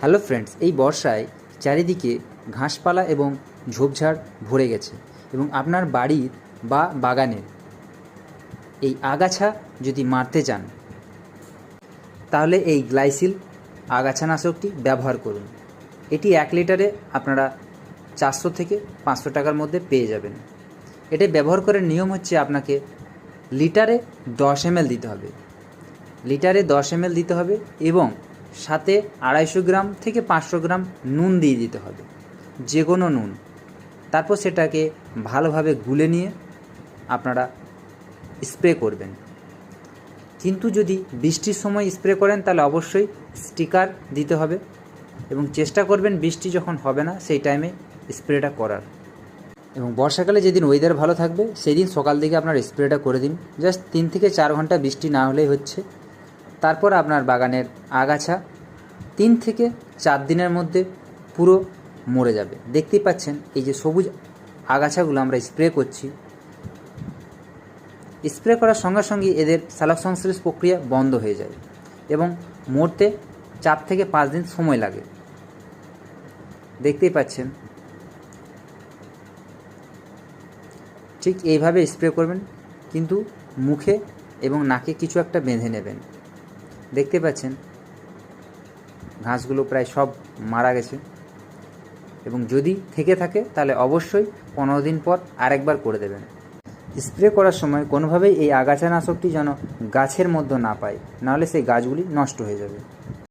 Hello friends, এই বর্ষায় চারিদিকে ঘাসপালা এবং ঝোপঝাড় ভরে গেছে এবং আপনার বাড়ির বা বাগানের এই আগাছা যদি মারতে চান, তাহলে এই গ্লাইসিল আগাছানাশকটি ব্যবহার করুন। এটি এক লিটারে আপনারা চারশো থেকে পাঁচশো টাকার মধ্যে পেয়ে যাবেন। এটা ব্যবহার করার নিয়ম হচ্ছে আপনাকে লিটারে দশ এম দিতে হবে। লিটারে দশ এম দিতে হবে এবং সাথে আড়াইশো গ্রাম থেকে পাঁচশো গ্রাম নুন দিয়ে দিতে হবে, যে কোনো নুন। তারপর সেটাকে ভালোভাবে গুলে নিয়ে আপনারা স্প্রে করবেন। কিন্তু যদি বৃষ্টির সময় স্প্রে করেন, তাহলে অবশ্যই স্টিকার দিতে হবে এবং চেষ্টা করবেন বৃষ্টি যখন হবে না, সেই টাইমে স্প্রেটা করার। এবং বর্ষাকালে যেদিন ওয়েদার ভালো থাকবে সেই দিন সকাল দিকে আপনার স্প্রেটা করে দিন। জাস্ট তিন থেকে চার ঘণ্টা বৃষ্টি না হলেই হচ্ছে। তারপর আপনার বাগানের আগাছা তিন থেকে চার দিনের মধ্যে পুরো মরে যাবে। দেখতেই পাচ্ছেন, এই যে সবুজ আগাছাগুলো আমরা স্প্রে করছি। স্প্রে করার সঙ্গে সঙ্গে এদের সালোক সংশ্লেষ প্রক্রিয়া বন্ধ হয়ে যায় এবং মরতে চার থেকে পাঁচ দিন সময় লাগে। দেখতেই পাচ্ছেন, ঠিক এইভাবে স্প্রে করবেন, কিন্তু মুখে এবং নাকে কিছু একটা বেঁধে নেবেন। দেখতে পাচ্ছেন, ঘাসগুলো প্রায় সব মারা গেছে। এবং যদি থেকে থাকে, তাহলে অবশ্যই পনেরো দিন পর আরেকবার করে দেবেন। স্প্রে করার সময় কোনোভাবেই এই আগাছানাশকটি যেন গাছের মধ্যে না পায়, নাহলে সেই গাছগুলি নষ্ট হয়ে যাবে।